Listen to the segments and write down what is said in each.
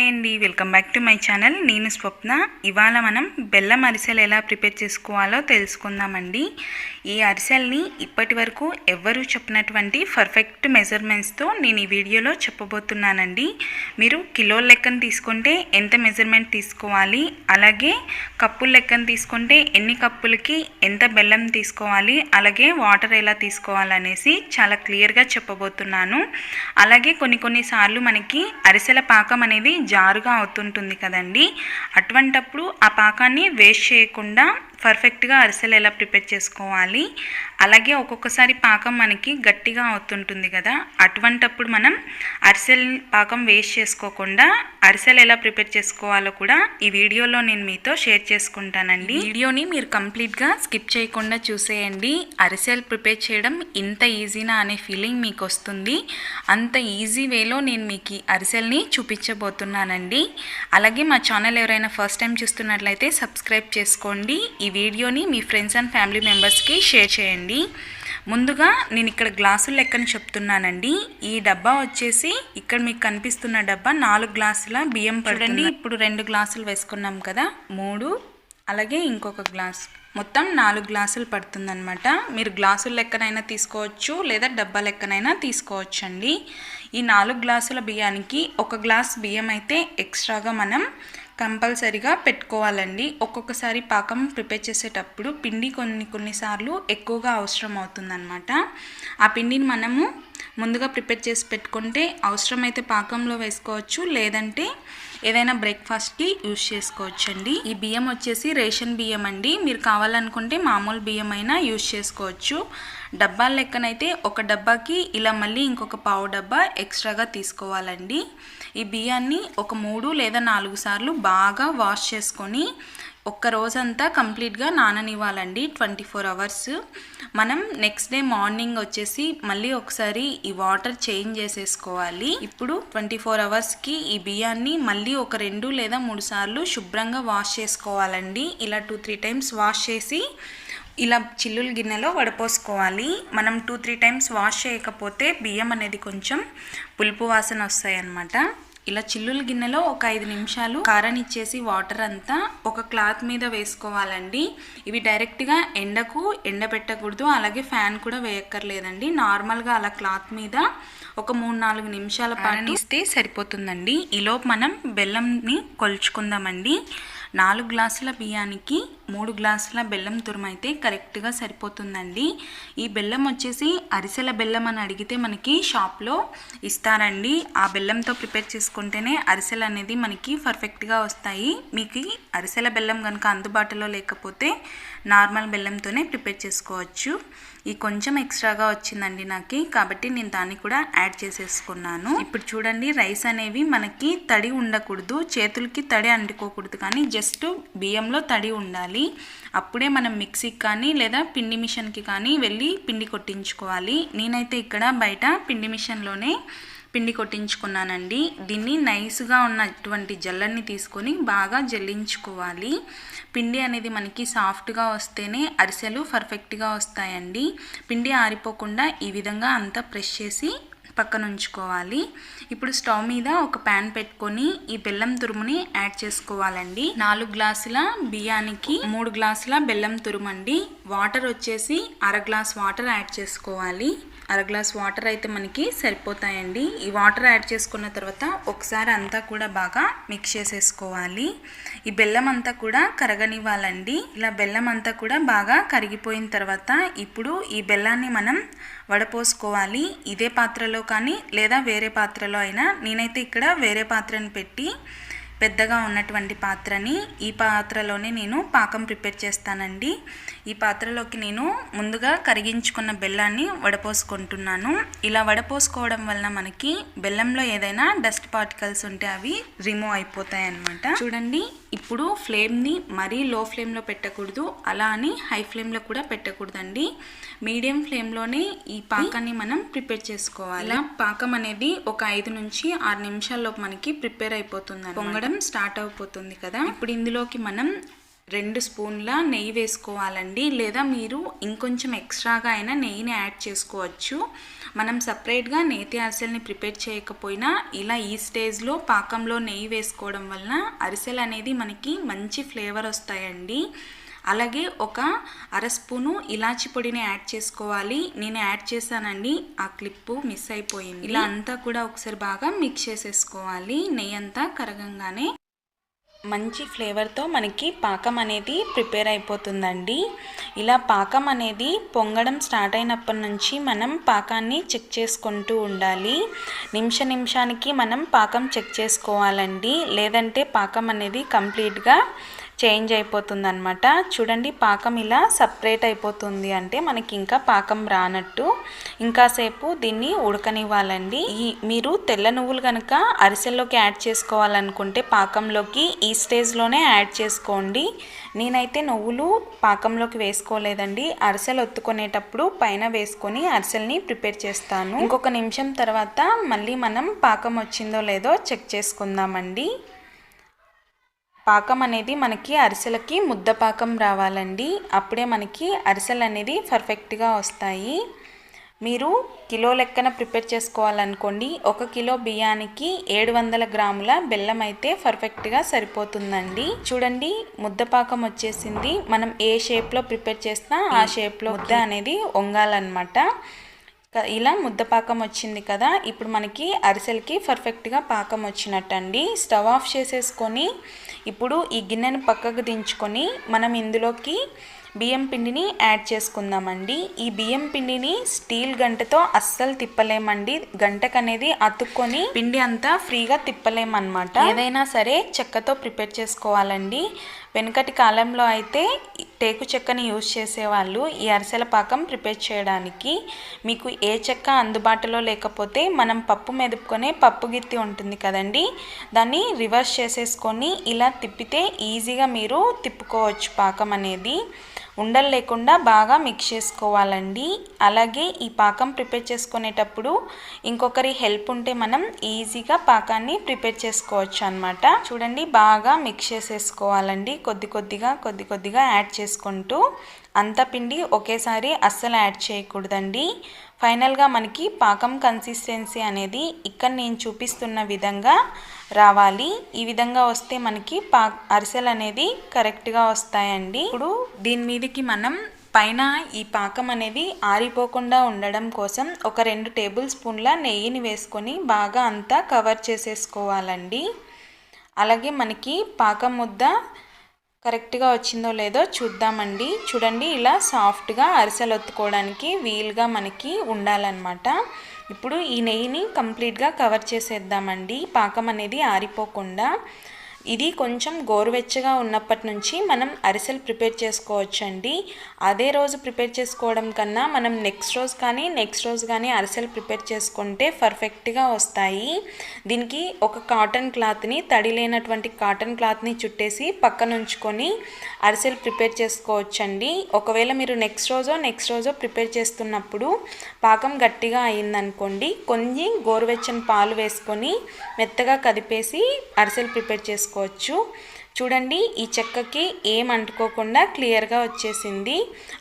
Hi అండి welcome back to my channel. నేను స్వప్న. ఇవాళ మనం బెల్లం అరిసెలు ఎలా ప్రిపేర్ చేసుకోవాలో తెలుసుకుందామండి. ఈ అరిసెల్ని ఇప్పటి వరకు ఎవ్వరూ చెప్పినటువంటి పర్ఫెక్ట్ మెజర్మెంట్స్తో నేను ఈ వీడియోలో చెప్పబోతున్నానండి. మీరు కిలోల లెక్కను తీసుకుంటే ఎంత మెజర్మెంట్ తీసుకోవాలి అలాగే కప్పుల లెక్కన తీసుకుంటే ఎన్ని కప్పులకి ఎంత బెల్లం తీసుకోవాలి అలాగే వాటర్ ఎలా తీసుకోవాలనేసి చాలా క్లియర్గా చెప్పబోతున్నాను. అలాగే కొన్ని కొన్నిసార్లు మనకి అరిసెల పాకం అనేది జారుగా అవుతుంటుంది కదండి. అటువంటప్పుడు ఆ పాకాన్ని వేస్ట్ చేయకుండా పర్ఫెక్ట్గా అరిసెలు ఎలా ప్రిపేర్ చేసుకోవాలి? అలాగే ఒక్కొక్కసారి పాకం మనకి గట్టిగా అవుతుంటుంది కదా అటువంటప్పుడు మనం అరిసెల్ పాకం వేస్ట్ చేసుకోకుండా అరిసెలు ఎలా ప్రిపేర్ చేసుకోవాలో కూడా ఈ వీడియోలో నేను మీతో షేర్ చేసుకుంటానండి. వీడియోని మీరు కంప్లీట్గా స్కిప్ చేయకుండా చూసేయండి. అరిసెలు ప్రిపేర్ చేయడం ఇంత ఈజీనా అనే ఫీలింగ్ మీకు వస్తుంది. అంత ఈజీ వేలో నేను మీకు అరిసెల్ని చూపించబోతున్నానండి. అలాగే మా ఛానల్ ఎవరైనా ఫస్ట్ టైం చూస్తున్నట్లయితే సబ్స్క్రైబ్ చేసుకోండి. ఈ వీడియోని మీ ఫ్రెండ్స్ అండ్ ఫ్యామిలీ మెంబర్స్కి షేర్ చేయండి. ముందుగా నేను ఇక్కడ గ్లాసుల లెక్కన చెప్తున్నానండి. ఈ డబ్బా వచ్చేసి ఇక్కడ మీకు కనిపిస్తున్న డబ్బా నాలుగు గ్లాసుల బియ్యం పడుతుంది ఇప్పుడు రెండు గ్లాసులు వేసుకున్నాం కదా మూడు అలాగే ఇంకొక గ్లాస్. మొత్తం నాలుగు గ్లాసులు పడుతుందన్నమాట. మీరు గ్లాసుల లెక్కనైనా తీసుకోవచ్చు లేదా డబ్బా లెక్కనైనా తీసుకోవచ్చు అండి ఈ నాలుగు గ్లాసుల బియ్యానికి ఒక గ్లాస్ బియ్యం అయితే ఎక్స్ట్రాగా మనం కంపల్సరిగా పెట్టుకోవాలండి. ఒక్కొక్కసారి పాకం ప్రిపేర్ చేసేటప్పుడు పిండి కొన్ని కొన్నిసార్లు ఎక్కువగా అవసరం అవుతుందన్నమాట. ఆ పిండిని మనము ముందుగా ప్రిపేర్ చేసి పెట్టుకుంటే అవసరమైతే పాకంలో వేసుకోవచ్చు లేదంటే ఏదైనా బ్రేక్ఫాస్ట్కి యూజ్ చేసుకోవచ్చు అండి ఈ బియ్యం వచ్చేసి రేషన్ బియ్యం అండి. మీరు కావాలనుకుంటే మామూలు బియ్యం అయినా యూజ్ చేసుకోవచ్చు. డబ్బాల లెక్కనైతే ఒక డబ్బాకి ఇలా మళ్ళీ ఇంకొక పావు డబ్బా ఎక్స్ట్రాగా తీసుకోవాలండి. ఈ బియ్యాన్ని ఒక మూడు లేదా నాలుగు సార్లు బాగా వాష్ చేసుకొని ఒక్క రోజంతా కంప్లీట్గా నాననివ్వాలండి ట్వంటీ ఫోర్ అవర్స్. మనం నెక్స్ట్ డే మార్నింగ్ వచ్చేసి మళ్ళీ ఒకసారి ఈ వాటర్ చేంజ్ చేసేసుకోవాలి. ఇప్పుడు ట్వంటీ ఫోర్ అవర్స్కి ఈ బియ్యాన్ని మళ్ళీ ఒక రెండు లేదా మూడు సార్లు శుభ్రంగా వాష్ చేసుకోవాలండి. ఇలా టూ త్రీ టైమ్స్ వాష్ చేసి ఇలా చిల్లుల గిన్నెలో వడపోసుకోవాలి. మనం టూ త్రీ టైమ్స్ వాష్ చేయకపోతే బియ్యం అనేది కొంచెం పులుపు వాసన వస్తాయి అన్నమాట ఇలా చిల్లుల గిన్నెలో ఒక ఐదు నిమిషాలు కారనిచ్చేసి వాటర్ అంతా ఒక క్లాత్ మీద వేసుకోవాలండి. ఇవి డైరెక్ట్గా ఎండకు ఎండబెట్టకూడదు అలాగే ఫ్యాన్ కూడా వేయక్కర్లేదండి. నార్మల్గా అలా క్లాత్ మీద ఒక మూడు నాలుగు నిమిషాల పాటు సరిపోతుందండి. ఈలోపు మనం బెల్లంని కొలుచుకుందామండి. నాలుగు గ్లాసుల బియ్యానికి మూడు గ్లాసుల బెల్లం తురుమైతే కరెక్ట్గా సరిపోతుందండి. ఈ బెల్లం వచ్చేసి అరిసెల బెల్లం అని అడిగితే మనకి షాప్లో ఇస్తారండి. ఆ బెల్లంతో ప్రిపేర్ చేసుకుంటేనే అరిసెలు అనేది మనకి పర్ఫెక్ట్గా వస్తాయి. మీకు అరిసెల బెల్లం కనుక అందుబాటులో లేకపోతే నార్మల్ బెల్లంతోనే ప్రిపేర్ చేసుకోవచ్చు. ఈ కొంచెం ఎక్స్ట్రాగా వచ్చిందండి నాకు. కాబట్టి నేను దాన్ని కూడా యాడ్ చేసేసుకున్నాను. ఇప్పుడు చూడండి రైస్ అనేవి మనకి తడి ఉండకూడదు. చేతులకి తడి అంటుకోకూడదు. కానీ జస్ట్ బియ్యంలో తడి ఉండాలి. అప్పుడే మనం మిక్సీకి కానీ లేదా పిండి మిషన్కి కానీ వెళ్ళి పిండి కొట్టించుకోవాలి. నేనైతే ఇక్కడ బయట పిండి మిషన్లోనే పిండి కొట్టించుకున్నానండి. దీన్ని నైస్గా ఉన్నటువంటి జల్లన్ని తీసుకొని బాగా జల్లించుకోవాలి. పిండి అనేది మనకి సాఫ్ట్గా వస్తేనే అరిసెలు పర్ఫెక్ట్గా వస్తాయండి. పిండి ఆరిపోకుండా ఈ విధంగా అంతా ప్రెస్ చేసి పక్కన ఉంచుకోవాలి ఇప్పుడు స్టవ్ మీద ఒక ప్యాన్ పెట్టుకొని ఈ బెల్లం తురుముని యాడ్ చేసుకోవాలండి. నాలుగు గ్లాసుల బియ్యానికి మూడు గ్లాసుల బెల్లం తురుమండి. వాటర్ వచ్చేసి అర గ్లాస్ వాటర్ యాడ్ చేసుకోవాలి. అర గ్లాస్ వాటర్ అయితే మనకి సరిపోతాయండి. ఈ వాటర్ యాడ్ చేసుకున్న తర్వాత ఒకసారి అంతా కూడా బాగా మిక్స్ చేసేసుకోవాలి. ఈ బెల్లం అంతా కూడా కరగనివ్వాలండి. ఇలా బెల్లం అంతా కూడా బాగా కరిగిపోయిన తర్వాత ఇప్పుడు ఈ బెల్లాన్ని మనం వడపోసుకోవాలి. ఇదే పాత్రలో కానీ లేదా వేరే పాత్రలో అయినా నేనైతే ఇక్కడ వేరే పాత్రని పెట్టి పెద్దగా ఉన్నటువంటి పాత్రని ఈ పాత్రలోనే నేను పాకం ప్రిపేర్ చేస్తానండి. ఈ పాత్రలోకి నేను ముందుగా కరిగించుకున్న బెల్లాన్ని వడపోసుకుంటున్నాను. ఇలా వడపోసుకోవడం వలన మనకి బెల్లంలో ఏదైనా డస్ట్ పార్టికల్స్ ఉంటే అవి రిమూవ్ అయిపోతాయి అన్నమాట చూడండి ఇప్పుడు ఫ్లేమ్ని మరీ లో ఫ్లేమ్లో పెట్టకూడదు. అలా అని హై ఫ్లేమ్లో కూడా పెట్టకూడదండి. మీడియం ఫ్లేమ్లోనే ఈ పాకాన్ని మనం ప్రిపేర్ చేసుకోవాలి. ఇలా పాకం అనేది ఒక ఐదు నుంచి ఆరు నిమిషాల్లో మనకి ప్రిపేర్ అయిపోతుంది పొంగడం స్టార్ట్ అయిపోతుంది కదా. ఇప్పుడు ఇందులోకి మనం రెండు స్పూన్ల నెయ్యి వేసుకోవాలండి. లేదా మీరు ఇంకొంచెం ఎక్స్ట్రాగా అయినా నెయ్యిని యాడ్ చేసుకోవచ్చు. మనం సపరేట్గా నేతి అరిసెల్ని ప్రిపేర్ చేయకపోయినా ఇలా ఈ స్టేజ్లో పాకంలో నెయ్యి వేసుకోవడం వలన అరిసెలు అనేది మనకి మంచి ఫ్లేవర్ వస్తాయండి. అలాగే ఒక అర స్పూను ఇలాచి పొడిని యాడ్ చేసుకోవాలి. నేను యాడ్ చేశానండి. ఆ క్లిప్పు మిస్ అయిపోయింది. ఇలా అంతా కూడా ఒకసారి బాగా మిక్స్ చేసేసుకోవాలి. నెయ్యి అంతా కరగంగానే మంచి ఫ్లేవర్తో మనకి పాకం అనేది ప్రిపేర్ అయిపోతుందండి. ఇలా పాకం అనేది పొంగడం స్టార్ట్ అయినప్పటి నుంచి మనం పాకాన్ని చెక్ చేసుకుంటూ ఉండాలి. నిమిష నిమిషానికి మనం పాకం చెక్ చేసుకోవాలండి. లేదంటే పాకం అనేది కంప్లీట్గా చేంజ్ అయిపోతుంది అనమాట చూడండి పాకం ఇలా సపరేట్ అయిపోతుంది అంటే మనకి ఇంకా పాకం రానట్టు. ఇంకాసేపు దీన్ని ఉడకనివ్వాలండి. ఈ మీరు తెల్ల నువ్వులు కనుక అరిసెల్లోకి యాడ్ చేసుకోవాలనుకుంటే పాకంలోకి ఈ స్టేజ్లోనే యాడ్ చేసుకోండి. నేనైతే నువ్వులు పాకంలోకి వేసుకోలేదండి. అరిసెలు ఒత్తుకునేటప్పుడు పైన వేసుకొని అరిసెల్ని ప్రిపేర్ చేస్తాను. ఇంకొక నిమిషం తర్వాత మళ్ళీ మనం పాకం వచ్చిందో లేదో చెక్ చేసుకుందామండి. పాకం అనేది మనకి అరిసెలకి ముద్ద పాకం రావాలండి. అప్పుడే మనకి అరిసెలు అనేది పర్ఫెక్ట్గా వస్తాయి. మీరు కిలో లెక్కన ప్రిపేర్ చేసుకోవాలనుకోండి. ఒక కిలో బియ్యానికి ఏడు వందల గ్రాముల బెల్లం అయితే పర్ఫెక్ట్గా సరిపోతుందండి. చూడండి ముద్దపాకం వచ్చేసింది. మనం ఏ షేప్లో ప్రిపేర్ చేసినా ఆ షేప్లో ముద్ద. అనేది వంగాలన్నమాట. ఇలా ముద్ద పాకం వచ్చింది కదా ఇప్పుడు మనకి అరిసెలకి పర్ఫెక్ట్గా పాకం వచ్చినట్టు అండి స్టవ్ ఆఫ్ చేసేసుకొని ఇప్పుడు ఈ గిన్నెను పక్కకు దించుకొని మనం ఇందులోకి బియ్యం పిండిని యాడ్ చేసుకుందామండి. ఈ బియ్యం పిండిని స్టీల్ గంటతో అస్సలు తిప్పలేమండి. గంటకు అనేది అతుక్కొని పిండి అంతా ఫ్రీగా తిప్పలేమన్నమాట. ఏదైనా సరే చెక్కతో ప్రిపేర్ చేసుకోవాలండి. వెనుకటి కాలంలో అయితే టేకు చెక్కని యూజ్ చేసేవాళ్ళు ఈ అరిసెల పాకం ప్రిపేర్ చేయడానికి. మీకు ఏ చెక్క అందుబాటులో లేకపోతే మనం పప్పు మెదుపుకొనే పప్పు గిత్తి ఉంటుంది కదండి. దాన్ని రివర్స్ చేసేసుకొని ఇలా తిప్పితే ఈజీగా మీరు తిప్పుకోవచ్చు పాకం అనేది. ఉండలు లేకుండా బాగా మిక్స్ చేసుకోవాలండి. అలాగే ఈ పాకం ప్రిపేర్ చేసుకునేటప్పుడు ఇంకొకరి హెల్ప్ ఉంటే మనం ఈజీగా పాకాన్ని ప్రిపేర్ చేసుకోవచ్చు అనమాట చూడండి బాగా మిక్స్ చేసేసుకోవాలండి. కొద్ది కొద్దిగా కొద్ది కొద్దిగా యాడ్ చేసుకుంటూ అంత పిండి ఒకేసారి అస్సలు యాడ్ చేయకూడదండి. ఫైనల్గా మనకి పాకం కన్సిస్టెన్సీ అనేది ఇక్కడ నేను చూపిస్తున్న విధంగా రావాలి. ఈ విధంగా వస్తే మనకి పా అరిసెలు అనేది కరెక్ట్గా వస్తాయండి. ఇప్పుడు దీని మీదకి మనం పైన ఈ పాకం అనేది ఆరిపోకుండా ఉండడం కోసం ఒక రెండు టేబుల్ స్పూన్ల నెయ్యిని వేసుకొని బాగా అంతా కవర్ చేసేసుకోవాలండి. అలాగే మనకి పాకం ముద్ద కరెక్ట్గా వచ్చిందో లేదో చూద్దామండి. చూడండి ఇలా సాఫ్ట్గా అరిసెలు ఒత్తుకోవడానికి వీలుగా మనకి ఉండాలన్నమాట. ఇప్పుడు ఈ నెయ్యిని కంప్లీట్గా కవర్ చేసేద్దామండి. పాకం అనేది ఆరిపోకుండా. ఇది కొంచెం గోరువెచ్చగా ఉన్నప్పటి నుంచి మనం అరిసెలు ప్రిపేర్ చేసుకోవచ్చండి. అదే రోజు ప్రిపేర్ చేసుకోవడం కన్నా మనం నెక్స్ట్ రోజు కానీ నెక్స్ట్ రోజు కానీ అరిసెలు ప్రిపేర్ చేసుకుంటే పర్ఫెక్ట్గా వస్తాయి. దీనికి ఒక కాటన్ క్లాత్ని తడి లేనటువంటి కాటన్ క్లాత్ని చుట్టేసి పక్కన ఉంచుకొని అరిసెలు ప్రిపేర్ చేసుకోవచ్చండి. ఒకవేళ మీరు నెక్స్ట్ రోజో నెక్స్ట్ రోజో ప్రిపేర్ చేస్తున్నప్పుడు పాకం గట్టిగా అయిందనుకోండి కొన్ని గోరువెచ్చని పాలు వేసుకొని మెత్తగా కదిపేసి అరిసెలు ప్రిపేర్ చేసుకో చేసుకోవచ్చు చూడండి ఈ చెక్కకి ఏం అంటుకోకుండా క్లియర్గా వచ్చేసింది.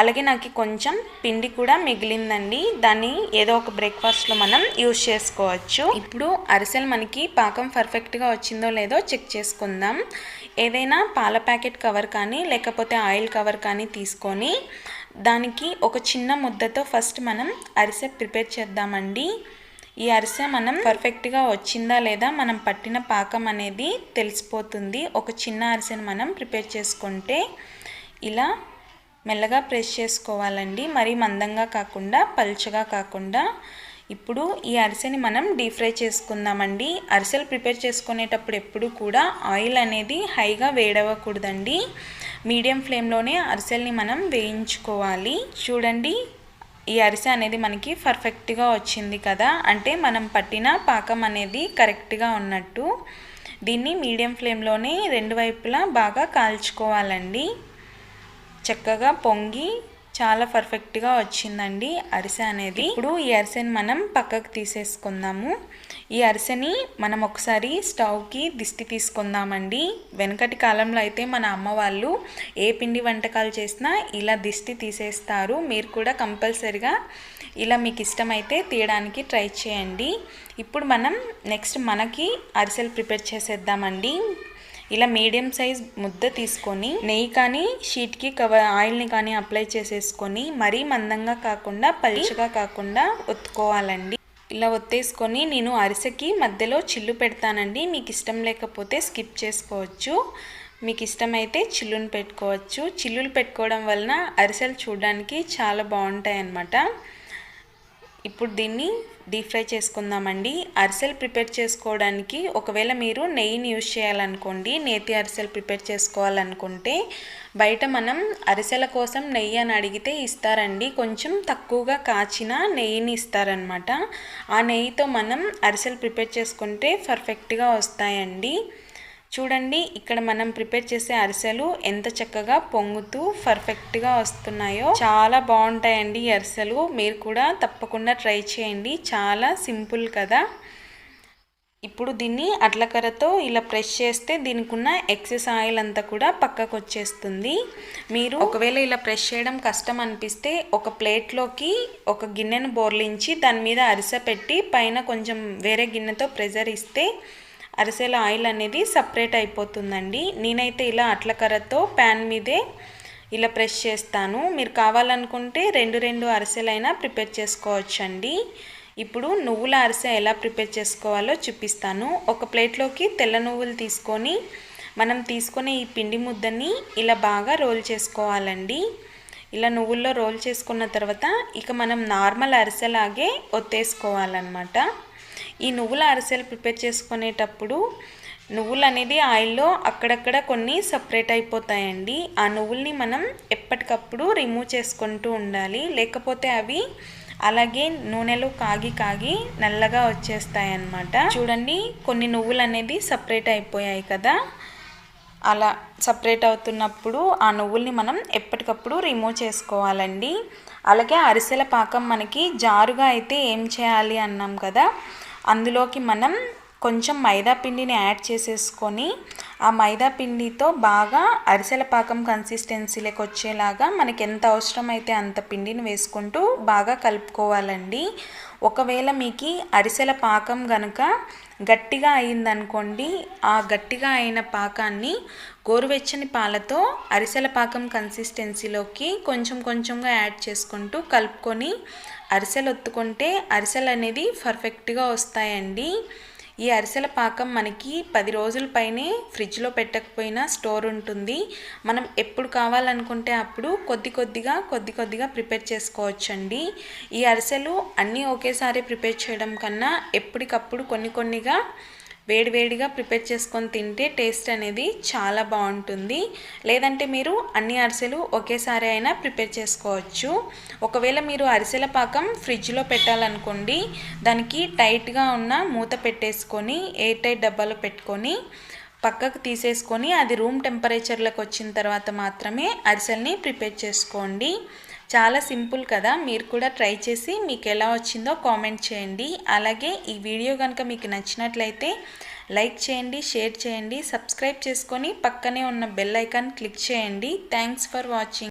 అలాగే నాకు కొంచెం పిండి కూడా మిగిలిందండి. దాన్ని ఏదో ఒక బ్రేక్ఫాస్ట్లో మనం యూజ్ చేసుకోవచ్చు. ఇప్పుడు అరిసెలు మనకి పాకం పర్ఫెక్ట్గా వచ్చిందో లేదో చెక్ చేసుకుందాం. ఏదైనా పాల ప్యాకెట్ కవర్ కానీ లేకపోతే ఆయిల్ కవర్ కానీ తీసుకొని దానికి ఒక చిన్న ముద్దతో ఫస్ట్ మనం అరిసె ప్రిపేర్ చేద్దామండి. ఈ అరిసె మనం పర్ఫెక్ట్గా వచ్చిందా లేదా మనం పట్టిన పాకం అనేది తెలిసిపోతుంది. ఒక చిన్న అరిసెను మనం ప్రిపేర్ చేసుకుంటే ఇలా మెల్లగా ప్రెస్ చేసుకోవాలండి. మరీ మందంగా కాకుండా పల్చగా కాకుండా. ఇప్పుడు ఈ అరిసెని మనం డీప్ ఫ్రై చేసుకుందామండి. అరిసెలు ప్రిపేర్ చేసుకునేటప్పుడు ఎప్పుడు కూడా ఆయిల్ అనేది హైగా వేడవకూడదండి. మీడియం ఫ్లేమ్లోనే అరిసెల్ని మనం వేయించుకోవాలి. చూడండి ఈ అరిసె అనేది మనకి పర్ఫెక్ట్గా వచ్చింది కదా. అంటే మనం పట్టిన పాకం అనేది కరెక్ట్గా ఉన్నట్టు. దీన్ని మీడియం ఫ్లేమ్లోనే రెండు వైపులా బాగా కాల్చుకోవాలండి. చక్కగా పొంగి చాలా పర్ఫెక్ట్గా వచ్చిందండి అరిసె అనేది. ఇప్పుడు ఈ అరిసెని మనం పక్కకు తీసేసుకుందాము. ఈ అరిసెని మనం ఒకసారి స్టవ్కి దిష్టి తీసుకుందామండి. వెనకటి కాలంలో అయితే మన అమ్మ వాళ్ళు ఏ పిండి వంటకాలు చేసినా ఇలా దిష్టి తీసేస్తారు. మీరు కూడా కంపల్సరిగా ఇలా మీకు ఇష్టమైతే తీయడానికి ట్రై చేయండి. ఇప్పుడు మనం నెక్స్ట్ మనకి అరిసెలు ప్రిపేర్ చేసేద్దామండి. ఇలా మీడియం సైజ్ ముద్ద తీసుకొని నెయ్యి కానీ షీట్కి కవర్ ఆయిల్ని కానీ అప్లై చేసేసుకొని మరీ మందంగా కాకుండా పలుచగా కాకుండా ఒత్తుకోవాలండి. ఇలా ఒత్తేసుకొని నేను అరిసెకి మధ్యలో చిల్లు పెడతానండి. మీకు ఇష్టం లేకపోతే స్కిప్ చేసుకోవచ్చు. మీకు ఇష్టమైతే చిల్లుని పెట్టుకోవచ్చు. చిల్లులు పెట్టుకోవడం వలన అరిసెలు చూడడానికి చాలా బాగుంటాయి అన్నమాట ఇప్పుడు దీన్ని డీప్ ఫ్రై చేసుకుందామండి. అరిసెలు ప్రిపేర్ చేసుకోవడానికి ఒకవేళ మీరు నెయ్యిని యూజ్ చేయాలనుకోండి నేతి అరిసెలు ప్రిపేర్ చేసుకోవాలనుకుంటే బయట మనం అరిసెల కోసం నెయ్యి అని అడిగితే ఇస్తారండి. కొంచెం తక్కువగా కాచిన నెయ్యిని ఇస్తారనమాట ఆ నెయ్యితో మనం అరిసెలు ప్రిపేర్ చేసుకుంటే పర్ఫెక్ట్గా వస్తాయండి. చూడండి ఇక్కడ మనం ప్రిపేర్ చేసే అరిసెలు ఎంత చక్కగా పొంగుతూ పర్ఫెక్ట్గా వస్తున్నాయో. చాలా బాగుంటాయండి ఈ అరిసెలు. మీరు కూడా తప్పకుండా ట్రై చేయండి. చాలా సింపుల్ కదా. ఇప్పుడు దీన్ని అట్లకరతో ఇలా ప్రెస్ చేస్తే దీనికి ఉన్న ఎక్సెస్ ఆయిల్ అంతా కూడా పక్కకు వచ్చేస్తుంది మీరు ఒకవేళ ఇలా ప్రెస్ చేయడం కష్టం అనిపిస్తే ఒక ప్లేట్లోకి ఒక గిన్నెను బోర్లించి దాని మీద అరిసె పెట్టి పైన కొంచెం వేరే గిన్నెతో ప్రెజర్ ఇస్తే అరిసెల ఆయిల్ అనేది సపరేట్ అయిపోతుందండి. నేనైతే ఇలా అట్ల కర్రతో ప్యాన్ మీదే ఇలా ప్రెస్ చేస్తాను. మీరు కావాలనుకుంటే రెండు రెండు అరిసెలైనా ప్రిపేర్ చేసుకోవచ్చండి. ఇప్పుడు నువ్వుల అరిసె ఎలా ప్రిపేర్ చేసుకోవాలో చూపిస్తాను. ఒక ప్లేట్లోకి తెల్ల నువ్వులు తీసుకొని మనం తీసుకునే ఈ పిండి ముద్దని ఇలా బాగా రోల్ చేసుకోవాలండి. ఇలా నువ్వుల్లో రోల్ చేసుకున్న తర్వాత ఇక మనం నార్మల్ అరిసెలాగే ఒత్తేసుకోవాలన్నమాట. ఈ నువ్వుల అరిసెలు ప్రిపేర్ చేసుకునేటప్పుడు నువ్వులు అనేది ఆయిల్లో అక్కడక్కడ కొన్ని సపరేట్ అయిపోతాయండి. ఆ నువ్వుల్ని మనం ఎప్పటికప్పుడు రిమూవ్ చేసుకుంటూ ఉండాలి. లేకపోతే అవి అలాగే నూనెలో కాగి కాగి నల్లగా వచ్చేస్తాయి అన్నమాట చూడండి కొన్ని నువ్వులు అనేది సపరేట్ అయిపోయాయి కదా. అలా సపరేట్ అవుతున్నప్పుడు ఆ నువ్వుల్ని మనం ఎప్పటికప్పుడు రిమూవ్ చేసుకోవాలండి. అలాగే అరిసెల పాకం మనకి జారుగా అయితే ఏం చేయాలి అన్నాం కదా. అందులోకి మనం కొంచెం మైదా పిండిని యాడ్ చేసేసుకొని ఆ మైదా పిండితో బాగా అరిసెల పాకం కన్సిస్టెన్సీలోకి వచ్చేలాగా మనకి ఎంత అవసరమైతే అంత పిండిని వేసుకుంటూ బాగా కలుపుకోవాలండి. ఒకవేళ మీకు అరిసెల పాకం గనుక గట్టిగా అయిందనుకోండి ఆ గట్టిగా అయిన పాకాన్ని గోరువెచ్చని పాలతో అరిసెల పాకం కన్సిస్టెన్సీలోకి కొంచెం కొంచెంగా యాడ్ చేసుకుంటూ కలుపుకొని అరిసెలు ఒత్తుకుంటే అరిసెలు అనేది పర్ఫెక్ట్గా వస్తాయండి. ఈ అరిసెల పాకం మనకి పది రోజుల పైనే ఫ్రిడ్జ్లో పెట్టకపోయినా స్టోర్ ఉంటుంది. మనం ఎప్పుడు కావాలనుకుంటే అప్పుడు కొద్ది కొద్దిగా కొద్ది కొద్దిగా ప్రిపేర్ చేసుకోవచ్చండి. ఈ అరిసెలు అన్నీ ఒకేసారి ప్రిపేర్ చేయడం కన్నా ఎప్పటికప్పుడు కొన్ని కొన్నిగా వేడివేడిగా ప్రిపేర్ చేసుకొని తింటే టేస్ట్ అనేది చాలా బాగుంటుంది. లేదంటే మీరు అన్ని అరిసెలు ఒకేసారి అయినా ప్రిపేర్ చేసుకోవచ్చు. ఒకవేళ మీరు అరిసెల పాకం ఫ్రిడ్జ్లో పెట్టాలనుకోండి దానికి టైట్గా ఉన్న మూత పెట్టేసుకొని ఎయిర్ టైట్ డబ్బాలో పెట్టుకొని పక్కకు తీసేసుకొని అది రూమ్ టెంపరేచర్లోకి వచ్చిన తర్వాత మాత్రమే అరిసెల్ని ప్రిపేర్ చేసుకోండి. చాలా సింపుల్ కదా మీరు కూడా ట్రై చేసి మీకు ఎలా వచ్చిందో కామెంట్ చేయండి. అలాగే ఈ వీడియో కనుక మీకు నచ్చినట్లయితే లైక్ చేయండి షేర్ చేయండి సబ్స్క్రైబ్ చేసుకొని పక్కనే ఉన్న బెల్ ఐకాన్ క్లిక్ చేయండి. Thanks for watching.